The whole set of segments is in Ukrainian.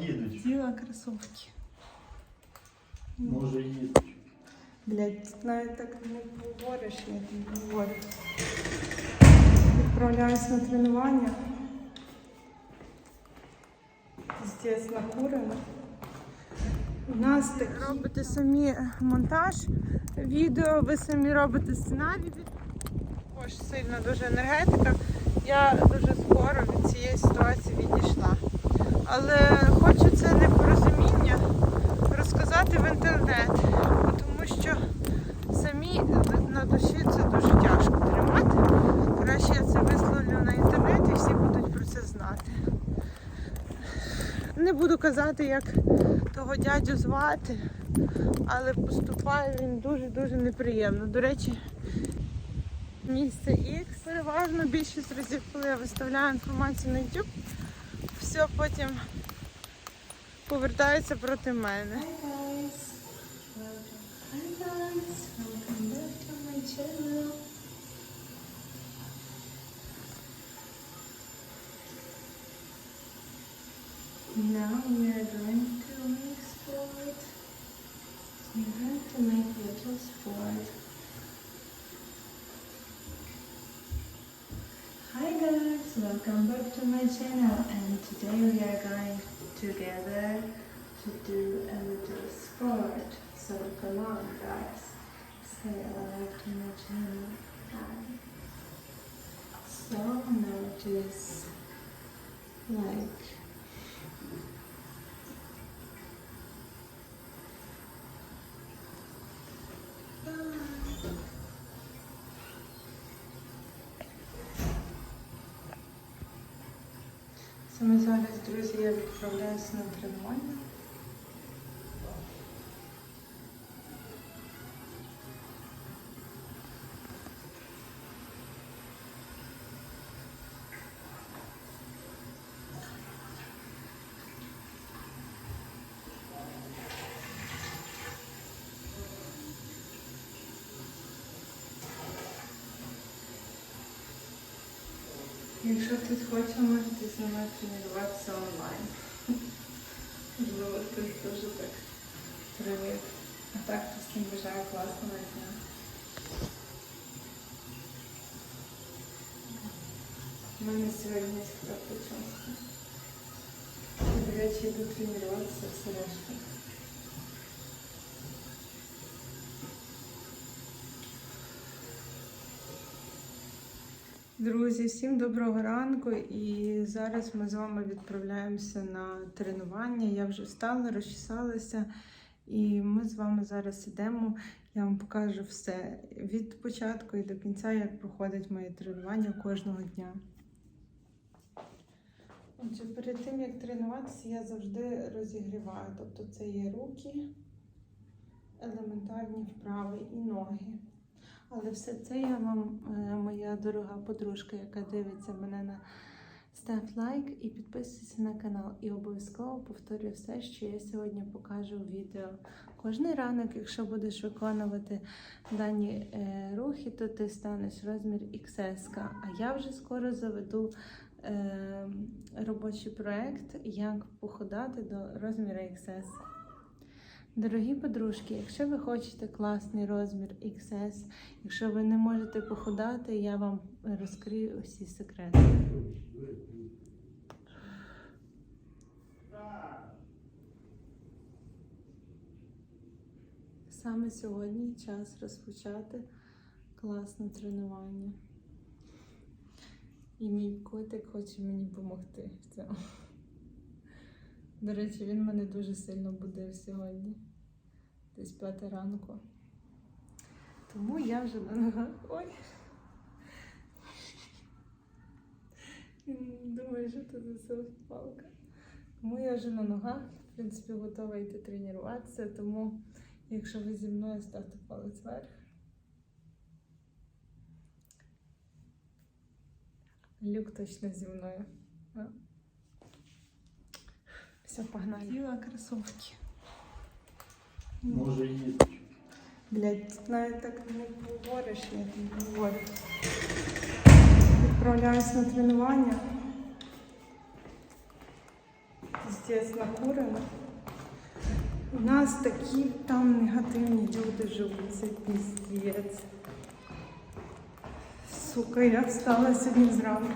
їдуть. Діла кросовки. Може їдуть. Блять, тут навіть так не говориш, я не говорю. Відправляюсь на тренування. Здесь накурено. У нас так робите самі монтаж відео, ви самі робите сценарій. Ось сильно дуже енергетика. Я дуже скоро від цієї ситуації відійшла. Але хочу це непорозуміння розказати в інтернет, тому що самі на душі це дуже тяжко тримати. Краще я це висловлю на інтернеті, і всі будуть про це знати. Не буду казати, як того дядю звати, але поступає він дуже-дуже неприємно. До речі, місце X переважно більшість разів, коли я виставляю інформацію на YouTube, все потім повертається проти мене. Now we are going to make sport. We're going to make little sport. Welcome back to my channel and today we are going together to do a little sport. So come on guys, say hello to my channel. So just like Саме зараз, друзі, я відправляюся на тренування. Якщо хтось хоче, можете зі мною тренуватися онлайн. Можливо, хтось дуже так привик. А так всім бажаю класного дня. У мене сьогодні така прическа. І, До речі, йду тренуватися в сережках. Друзі, всім доброго ранку. І зараз ми з вами відправляємося на тренування. Я вже встала, розчесалася, і ми з вами зараз ідемо. Я вам покажу все від початку і до кінця, як проходить моє тренування кожного дня. Отже, перед тим як тренуватися, я завжди розігріваю. Тобто це є руки, елементарні вправи і ноги. Але все це я вам, е, моя дорога подружка, яка дивиться мене на став лайк і підписуйся на канал. І обов'язково повторюю все, що я сьогодні покажу в відео. Кожний ранок, якщо будеш виконувати дані е, рухи, то ти станеш розмір XS. А я вже скоро заведу е, робочий проект, як похудати до розміру XS. Дорогі подружки, якщо ви хочете класний розмір XS, якщо ви не можете похудати, я вам розкрию усі секрети. Саме сьогодні час розпочати класне тренування. І мій котик хоче мені допомогти в цьому. До речі, він мене дуже сильно будив сьогодні. Десь п'ята ранку. Тому я вже на ногах. Ой. Він думає, що це за селфі-палка. Тому я вже на ногах, в принципі, готова йти тренуватися. Тому, якщо ви зі мною ставте палець вверх. Люк точно зі мною. Все, погнали. Діла кросовки. Може їдуть. Блять, навіть так не говориш, я не говорю. Відправляюсь на тренування. піздець накурено. У нас такі там негативні люди живуть, це піздець. Сука, я встала сьогодні зранку.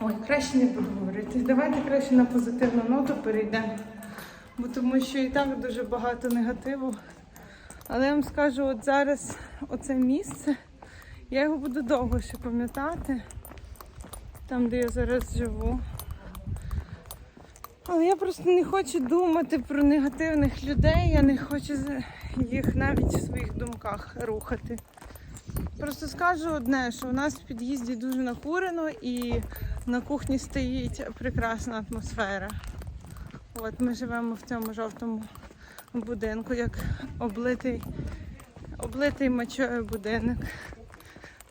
Ой, краще не буду говорити. Давайте краще на позитивну ноту перейдемо. Бо тому що і так дуже багато негативу. Але я вам скажу, от зараз оце місце, я його буду довго ще пам'ятати, там, де я зараз живу. Але я просто не хочу думати про негативних людей, я не хочу їх навіть в своїх думках рухати. Просто скажу одне, що у нас в під'їзді дуже накурено і на кухні стоїть прекрасна атмосфера. От ми живемо в цьому жовтому будинку, як облитий, облитий мочою будинок.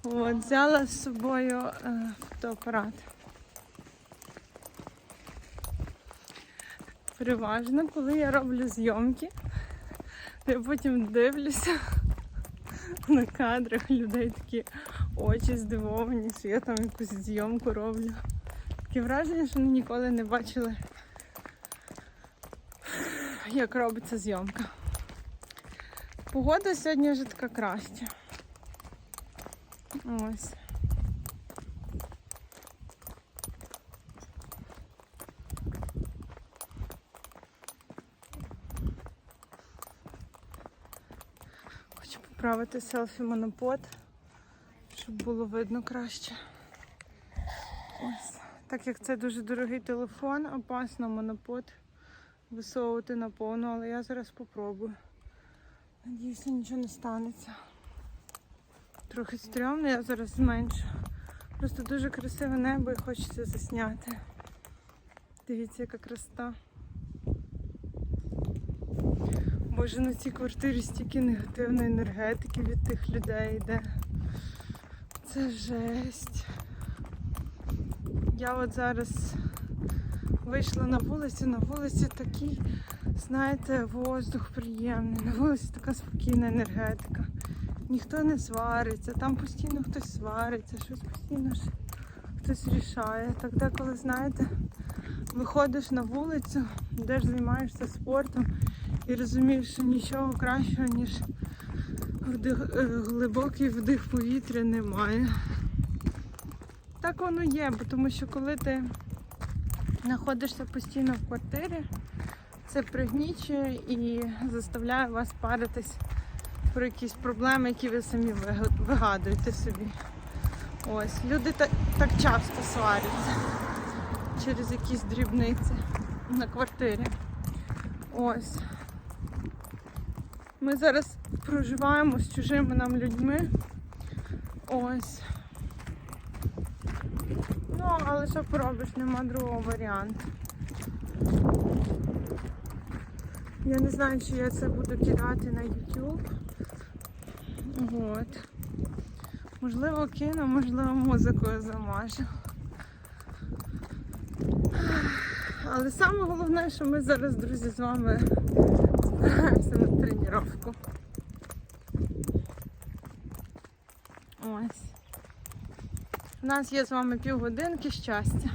От, взяла з собою е, фотоапарат. Переважно, коли я роблю зйомки, я потім дивлюся на кадрах людей такі очі здивовані, що я там якусь зйомку роблю. Таке враження, що вони ніколи не бачили, як робиться зйомка. Погода сьогодні вже така краща. Ось. Хочу поправити селфі монопод, щоб було видно краще. Ось. Так як це дуже дорогий телефон, опасно монопод висовувати на повну, але я зараз попробую. Надіюся, нічого не станеться. Трохи стрьомно, я зараз зменшу. Просто дуже красиве небо і хочеться засняти. Дивіться, яка красота. Боже, на цій квартирі стільки негативної енергетики від тих людей йде. Це жесть. Я от зараз вийшла на вулицю, на вулиці такий, знаєте, воздух приємний, на вулиці така спокійна енергетика. Ніхто не свариться, там постійно хтось свариться, щось постійно хтось рішає. Так деколи, знаєте, виходиш на вулицю, йдеш займаєшся спортом і розумієш, що нічого кращого, ніж вдих, е, глибокий вдих повітря немає. Так воно є, тому що коли ти знаходишся постійно в квартирі, це пригнічує і заставляє вас паритись про якісь проблеми, які ви самі вигадуєте собі. Ось, люди так, так часто сваряться через якісь дрібниці на квартирі. Ось. Ми зараз проживаємо з чужими нам людьми. Ось. Але що поробиш, нема другого варіанту. Я не знаю, чи я це буду кидати на YouTube. От. Можливо, кину, можливо, музикою замажу. Але саме головне, що ми зараз, друзі, з вами збираємося на тренування. Ось. У нас є з вами півгодинки щастя.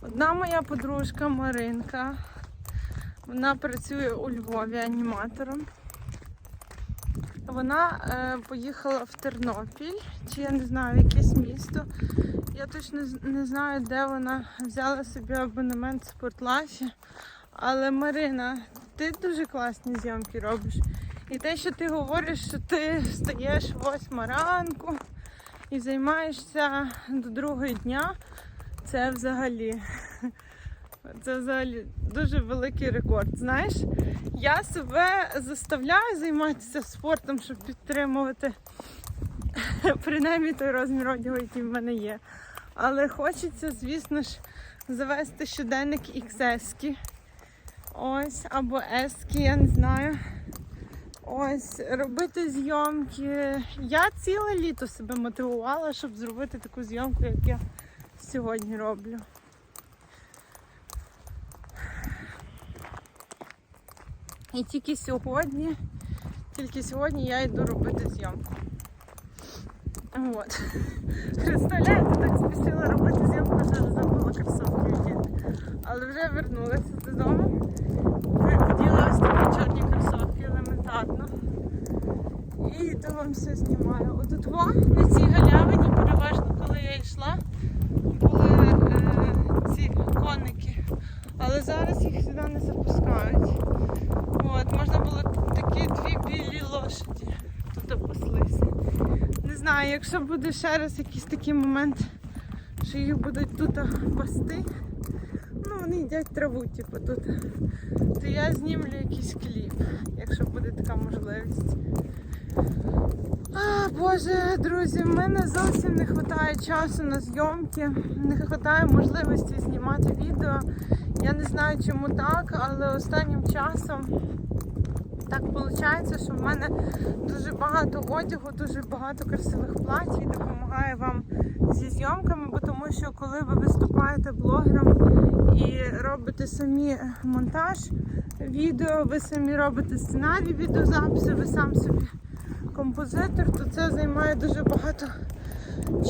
Одна моя подружка Маринка. Вона працює у Львові аніматором. Вона е, поїхала в Тернопіль, чи я не знаю, якесь місто. Я точно не знаю, де вона взяла собі абонемент в спортлайфі. Але Марина, ти дуже класні зйомки робиш. І те, що ти говориш, що ти встаєш восьма ранку і займаєшся до другого дня, це взагалі. Це взагалі дуже великий рекорд. Знаєш, я себе заставляю займатися спортом, щоб підтримувати принаймні той розмір одягу, який в мене є. Але хочеться, звісно ж, завести щоденник XS. Ось, або S, я не знаю. Ось, робити зйомки. Я ціле літо себе мотивувала, щоб зробити таку зйомку, як я сьогодні роблю. І тільки сьогодні, тільки сьогодні я йду робити зйомку. От. Представляєте, так спішила робити зйомку, що забула кросовки вдіти. але вже вернулася додому. Вділа ось такі чорні кросовки елементарно. І йду вам все знімаю. Отут во, на цій галявині, переважно, коли я йшла, були е, ці коники. Але зараз їх сюди не запускають. От, можна було такі дві білі лошаді тут паслися. Не знаю, якщо буде ще раз якийсь такий момент, що їх будуть тут пасти, ну вони їдять траву, типу тут, то я знімлю якийсь кліп, якщо буде така можливість. А, Боже, друзі, в мене зовсім не вистачає часу на зйомки, не вистачає можливості знімати відео. Я не знаю, чому так, але останнім часом так виходить, що в мене дуже багато одягу, дуже багато красивих платів і допомагає вам зі зйомками, бо тому що коли ви виступаєте блогером і робите самі монтаж відео, ви самі робите сценарій відеозапису, ви сам собі композитор, то це займає дуже багато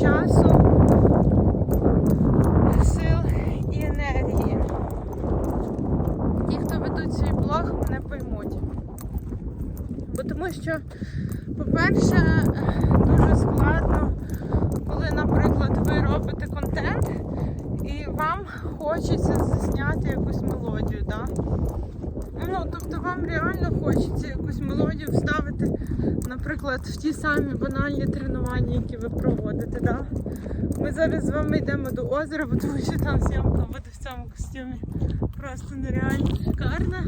часу, сил і енергії. Ті, хто ведуть свій блог, мене поймуть. Бо тому що, по-перше, дуже складно, коли, наприклад, ви робите контент і вам хочеться засняти якусь мелодію. Да? Ну, тобто вам реально хочеться якусь мелодію вставити, наприклад, в ті самі банальні тренування, які ви проводите. Да? Ми зараз з вами йдемо до озера, бо тому що там зйомка буде в цьому костюмі просто нереально шикарна.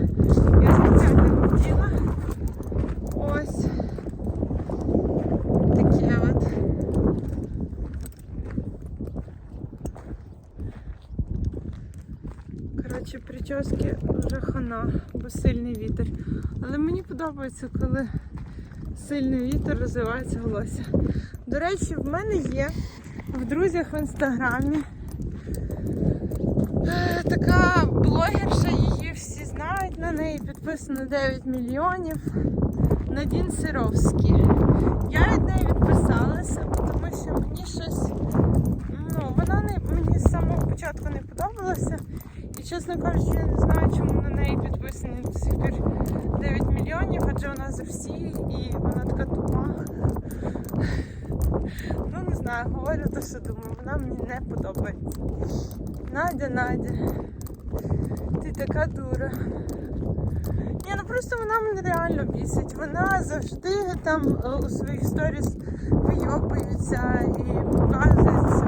Я спеціально хотіла. Ось таке от. Коротше, прически вже хана, бо сильний вітер. Але мені подобається, коли сильний вітер розвивається волосся. До речі, в мене є в друзях в інстаграмі е, така блогерша, її всі знають на неї, підписано 9 мільйонів. Надін Сировський. Я від неї відписалася, тому що мені щось. Ну, вона не, мені з самого початку не подобалася. І чесно кажучи, я не знаю, чому на неї підписані до сих пір 9 мільйонів, адже вона за всі і вона така тупа. Ну не знаю, говорю те, що думаю, вона мені не подобається. Надя, Надя, ти така дура. Ні, ну просто вона мене реально бісить. Вона завжди там е, у своїх сторіс вийобується і показується,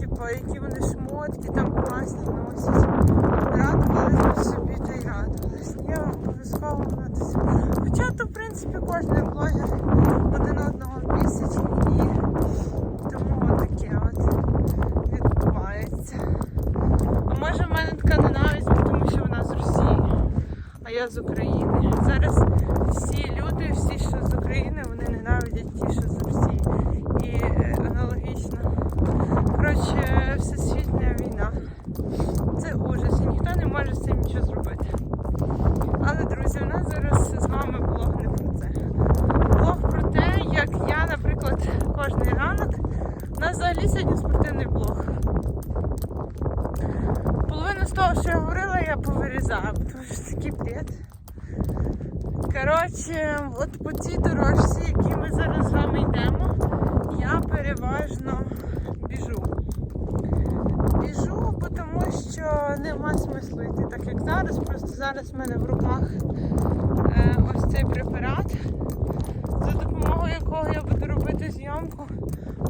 типу, які вони шмотки там класні носять. Радувались собі та й радувались. Я обов'язково надусь. Хоча то, в принципі, кожен блогер один одного бісить і тому таке от відбувається. А може в мене така ненависть, тому що вона з Росії а я з України. Зараз всі люди, всі, що з України, вони ненавидять ті, що з Росії. І е, аналогічно. Коротше, всесвітня війна. Це ужас, і ніхто не може з цим нічого зробити. Але, друзі, у нас зараз з вами блог не про це. Блог про те, як я, наприклад, кожний ранок. У нас взагалі сьогодні спортивний блог. Половину з того, що я говорила, я повирізаю, тому що такий бред. Коротше, от по цій дорожці, якій ми зараз з вами йдемо, я переважно біжу. Біжу, бо тому що нема смислу йти так, як зараз. Просто зараз в мене в руках е, ось цей препарат, за допомогою якого я буду робити зйомку,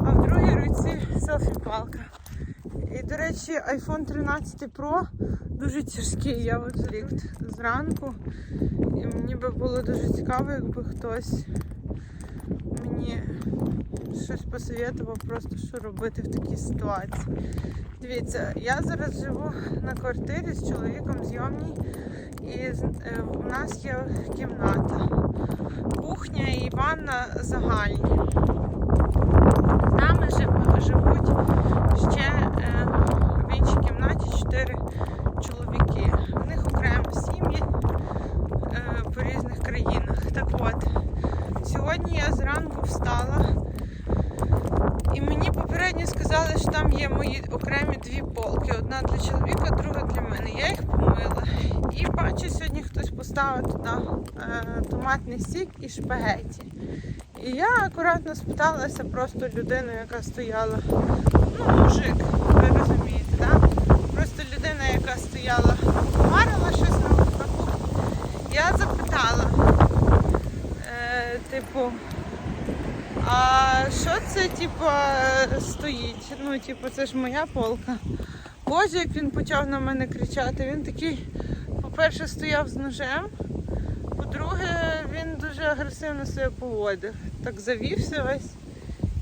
а в другій руці селфі-палка. І, до речі, iPhone 13 Pro дуже тяжкий. Я от зрік зранку. І мені би було дуже цікаво, якби хтось щось посоветував, просто що робити в такій ситуації. Дивіться, я зараз живу на квартирі з чоловіком зйомній, і е, нас є кімната, кухня і ванна загальні. З нами живуть ще е, в іншій кімнаті чотири чоловіки. У них окремо сім'ї е, по різних країнах. Так от, сьогодні я зранку встала, і мені мої окремі дві полки. Одна для чоловіка, друга для мене. Я їх помила. І бачу, сьогодні хтось поставив туди е, томатний сік і шпагеті. І я акуратно спиталася просто людину, яка стояла. Ну, мужик, ви розумієте, так? Просто людина, яка стояла, варила щось на, кухні. Я запитала, е, типу, це, е, стоїть? Ну, типу, це ж моя полка. Боже, як він почав на мене кричати. Він такий, по-перше, стояв з ножем, по-друге, він дуже агресивно себе поводив. Так завівся весь.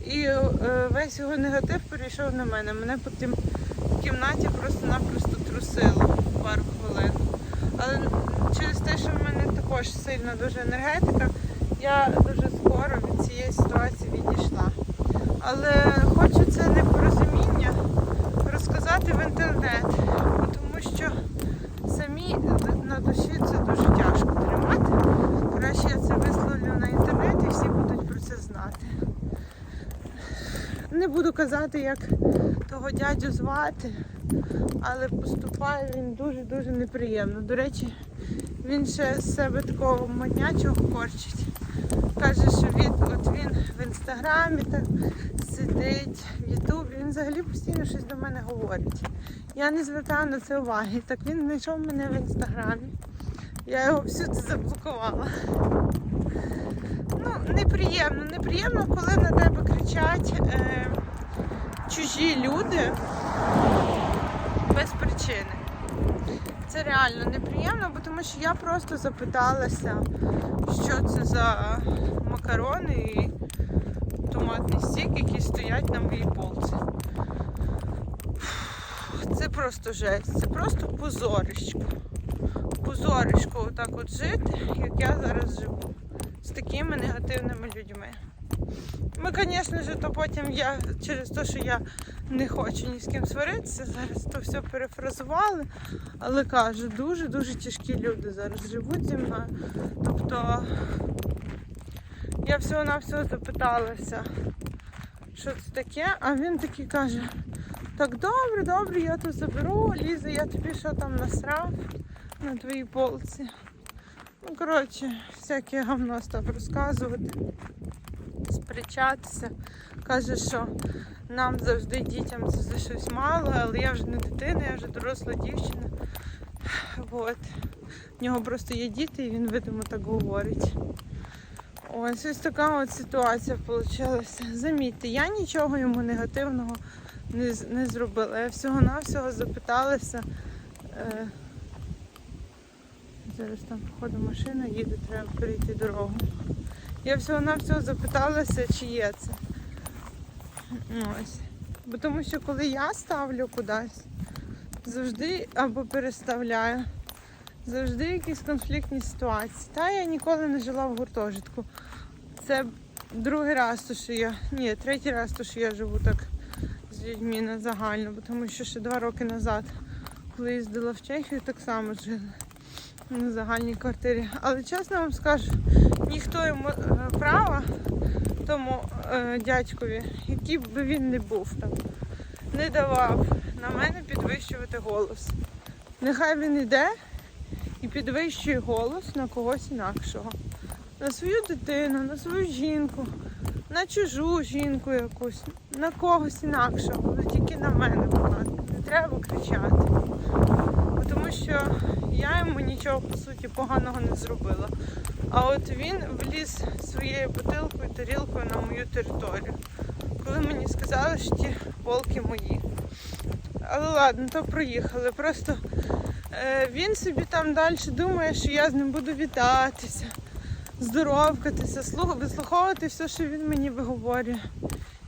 І е, весь його негатив перейшов на мене. Мене потім в кімнаті просто-напросто трусило пару хвилин. Але через те, що в мене також сильна дуже енергетика, я дуже скоро від цієї ситуації відійшла. Але хочу це непорозуміння розказати в інтернет, тому що самі на душі це дуже тяжко тримати. Краще я це висловлю на інтернет і всі будуть про це знати. Не буду казати, як того дядю звати, але поступає він дуже-дуже неприємно. До речі, він ще з себе такого моднячого корчить. Каже, що він, от він в інстаграмі так сидить, в Ютубі. Він взагалі постійно щось до мене говорить. Я не звертаю на це уваги. Так він знайшов мене в інстаграмі. Я його всюди заблокувала. Ну, неприємно, неприємно, коли на тебе кричать е, чужі люди без причини. Це реально неприємно, бо тому що я просто запиталася, що це за макарони і томатний стік, які стоять на моїй полці. Це просто жесть, це просто позорищко. Позорищко отак от жити, як я зараз живу. З такими негативними людьми. Ми, звісно то потім я через те, що я не хочу ні з ким сваритися, зараз то все перефразували. Але кажу, дуже-дуже тяжкі люди зараз живуть зі мною. Тобто я всього-навсього запиталася, що це таке, а він такий каже, так добре, добре, я тут заберу, Ліза, я тобі що там насрав на твоїй полці. Ну, коротше, всяке гавно став розказувати, сперечатися. Каже, що нам завжди дітям завжди щось мало, але я вже не дитина, я вже доросла дівчина. От. В нього просто є діти і він, видимо, так говорить. Ось ось така от ситуація вийшла. Замітьте, я нічого йому негативного не, не зробила. Я всього-навсього запиталася. Е, зараз там, походу, машина їде, треба перейти дорогу. Я всього-навсього запиталася, чи є це. Ось. Бо тому що коли я ставлю кудись, завжди або переставляю, завжди якісь конфліктні ситуації. Та я ніколи не жила в гуртожитку. Це другий раз, то, що я. Ні, третій раз, то, що я живу так з людьми на загально, бо тому що ще два роки назад, коли їздила в Чехію, так само жила на загальній квартирі. Але чесно вам скажу, ніхто йому е, права тому е, дядькові, який би він не був там, не давав на мене підвищувати голос. Нехай він іде і підвищує голос на когось інакшого. На свою дитину, на свою жінку, на чужу жінку якусь, на когось інакшого, але тільки на мене, будь не треба кричати. Тому що я йому нічого по суті поганого не зробила. А от він вліз своєю бутилкою, тарілкою на мою територію. Коли мені сказали, що ті полки мої. Але ладно, то проїхали. Просто е, він собі там далі думає, що я з ним буду вітатися, здоровкатися, слух, вислуховувати все, що він мені виговорює.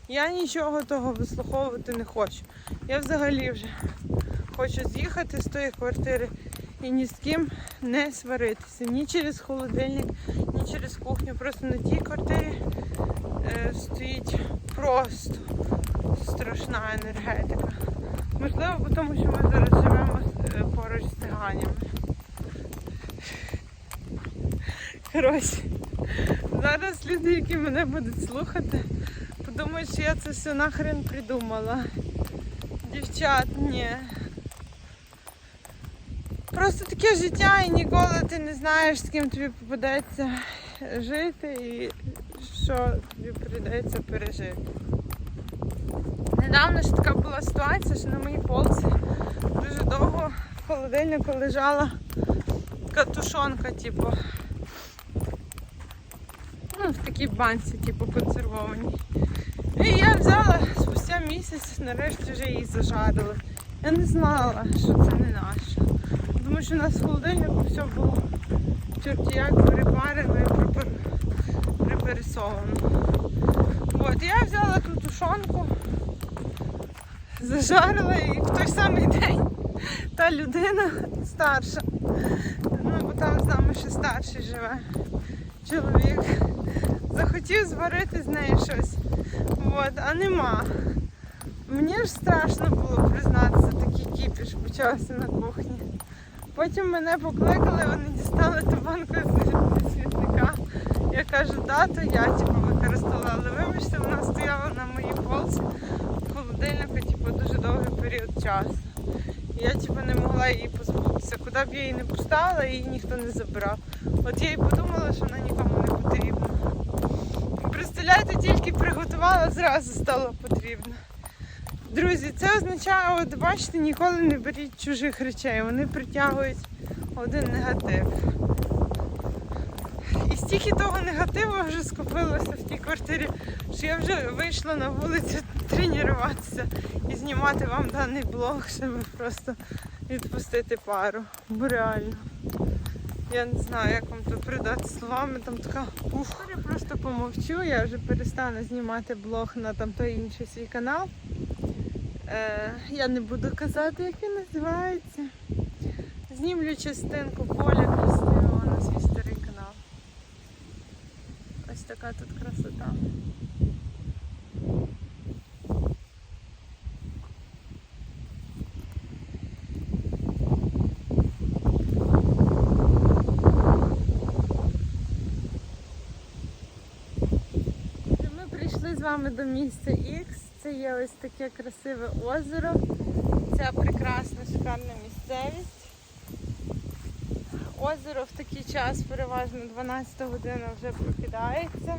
Я нічого того вислуховувати не хочу. Я взагалі вже хочу з'їхати з тої квартири і ні з ким не сваритися. Ні через холодильник, ні через кухню. Просто на тій квартирі е, стоїть просто страшна енергетика. Можливо, тому що ми зараз живемо е, поруч з циганями. Коротше, зараз люди, які мене будуть слухати, подумають, що я це все нахрен придумала. Дівчат, ні. Просто таке життя і ніколи ти не знаєш, з ким тобі попадеться жити і що тобі прийдеться пережити. Недавно ж така була ситуація, що на моїй полці дуже довго в холодильнику лежала така тушонка, типу. Ну, в такій банці, типу, консервованій. І я взяла спустя місяць, нарешті вже її зажарила. Я не знала, що це не наше. Що у нас в холодильнику все було чорті як перепарено і припер... припересовано. От, я взяла ту тушонку, зажарила і в той самий день та людина старша, ну бо там з нами ще старший живе чоловік, захотів зварити з нею щось. От, а нема. Мені ж страшно було признатися, такий кіпіш почався на кухні. Потім мене покликали, вони дістали ту банку з світника. Я кажу, да, то я типу, використала, але вибачте, вона стояла на моїй полці в холодильнику типу, дуже довгий період часу. Я типу, не могла її позбутися. Куди б я її не поставила, її ніхто не забирав. От я і подумала, що вона нікому не потрібна. Представляєте, тільки приготувала, зразу стало потрібно. Друзі, це означає, от бачите, ніколи не беріть чужих речей, вони притягують один негатив. І стільки того негативу вже скопилося в тій квартирі, що я вже вийшла на вулицю тренуватися і знімати вам даний блог, щоб просто відпустити пару. Бо реально. Я не знаю, як вам то передати словами, там така ух. Я просто помовчу, я вже перестану знімати блог на там той інший свій канал. Е, я не буду казати, як він називається. Знімлю частинку поля красивого на свій старий канал. Ось така тут красота. Ми прийшли з вами до місця X. Це є ось таке красиве озеро. Ця прекрасна, шикарна місцевість. Озеро в такий час переважно 12 година вже прокидається.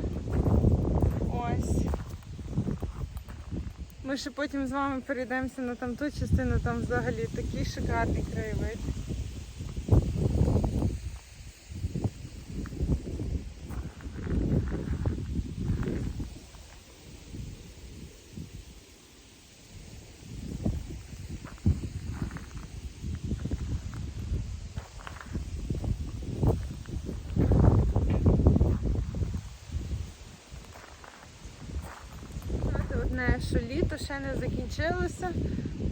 Ми ще потім з вами перейдемося на там ту частину, там взагалі такий шикарний краєвид. Знаєте, Одне, що літо ще не закінчилося,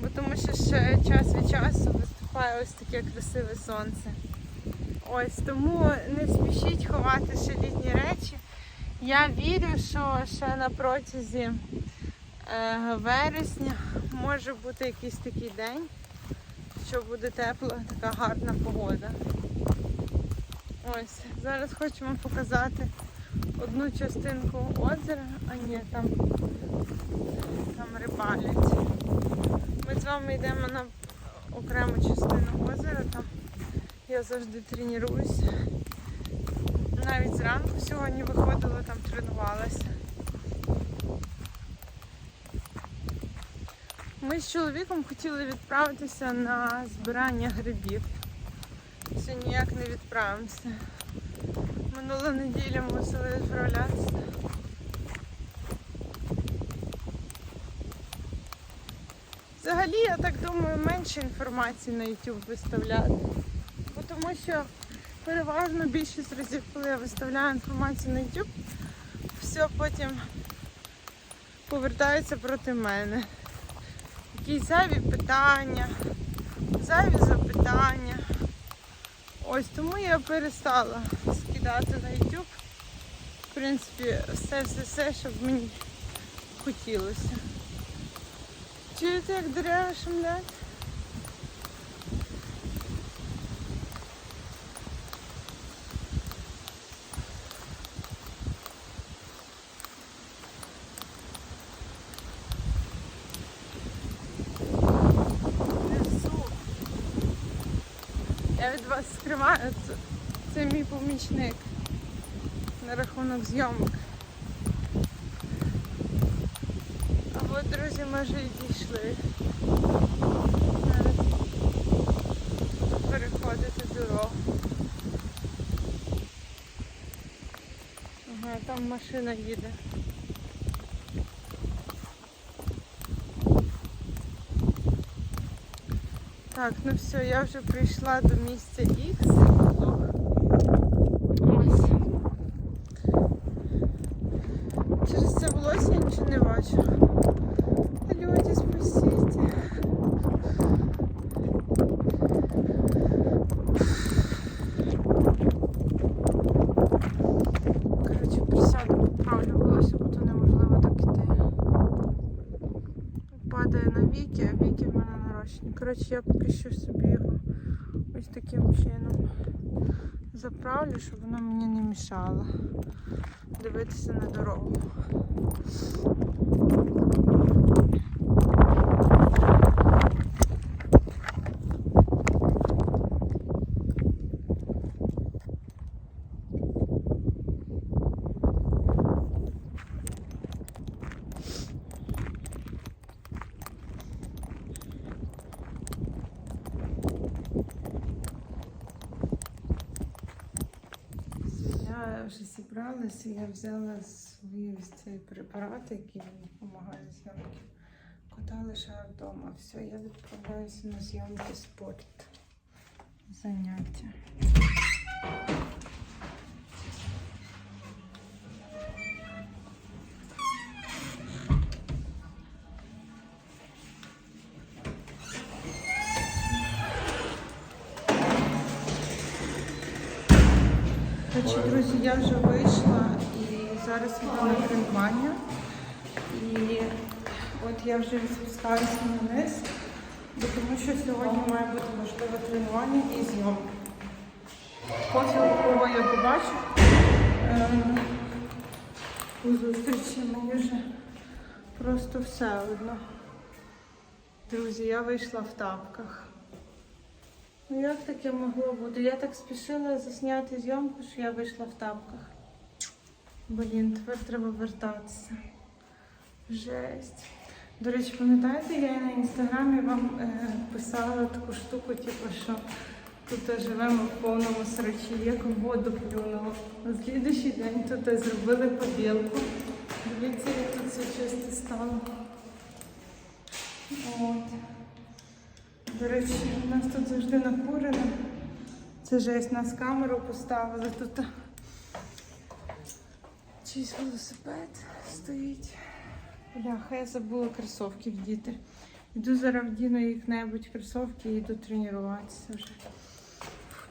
бо тому що ще час від часу виступає ось таке красиве сонце. Ось тому не спішіть ховати ще літні речі. Я вірю, що ще на протязі е, вересня може бути якийсь такий день, що буде тепла, така гарна погода. Ось, зараз хочу вам показати одну частинку озера, а ні, там, там рибалять. Ми з вами йдемо на окрему частину озера, там я завжди тренуюсь. Навіть зранку сьогодні виходила, там тренувалася. Ми з чоловіком хотіли відправитися на збирання грибів. Ще ніяк не відправимося. Минула неділя мусили відправлятися. Взагалі, я так думаю, менше інформації на YouTube виставляти. Бо тому що переважно більшість разів, коли я виставляю інформацію на YouTube, все потім повертається проти мене. Якісь зайві питання, зайві запитання. Ось тому я перестала скидати на YouTube. В принципі, все-все-все, щоб мені хотілося. Чуєте, як дерева шумлять? Я від вас скриваю. Це, це мій помічник на рахунок зйомок. А от, друзі, ми вже і дійшли. Зараз переходити дорогу. Ага, там машина їде. Так, ну все, я вже прийшла до місця X. Ось. Через це волосся я нічого не бачу. Люди, спасіть. Коротше, присяду, поправлю волосся, бо то неможливо так іти. Падає на віки, а віки в мене нарощені. Коротше, я поки що собі його ось таким чином заправлю, щоб воно мені не мішало дивитися на дорогу. Я вже зібралася, я взяла свої ось цей препарат, який мені допомагає зйомки. Кота лишаю вдома. Все, я відправляюся на зйомки спорт. Заняття. Друзі, я вже вийшла зараз йду на тренування. І от я вже спускаюся вниз, тому що сьогодні має бути важливе тренування і зйомка. Пофігу, кого я побачу. Ем, У зустрічі мені вже просто все одно. Друзі, я вийшла в тапках. Ну як таке могло бути? Я так спішила засняти зйомку, що я вийшла в тапках. Блін, тепер треба вертатися. Жесть. До речі, пам'ятаєте, я на інстаграмі вам е, писала таку штуку, типу, що тут живемо в повному срачі, як воду плюнуло. На слідуючий день тут зробили побілку. Дивіться, як тут все чисто стало. От. До речі, у нас тут завжди накурено. Це жесть, нас камеру поставили тут. Чийсь велосипед стоїть. Бляха, я забула кросовки вдіти. Йду зараз вдіну їх-небудь кросовки і йду тренуватися вже.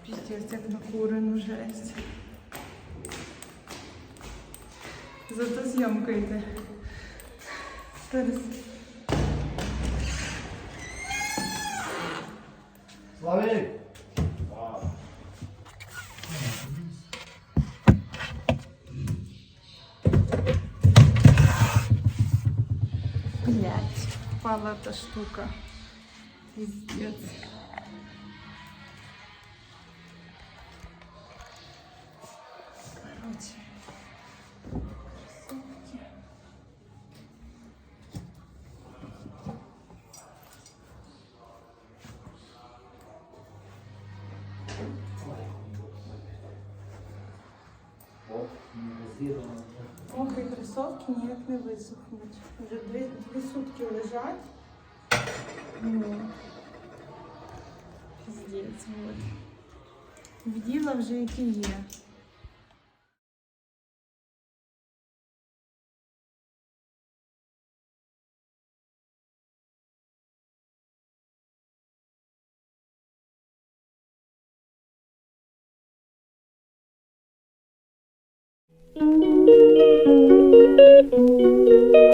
Піздець, як накурено, жесть. Зато зйомка йде. Зараз. Славик! Блять, впала эта штука. Пиздец. Короче. кроссовки. Оп, мінімізовано. Ох, і кросовки ніяк не висохнуть. Вже две дві сутки лежать. Ну, піздець, от. Вділа вже які є. Thank you.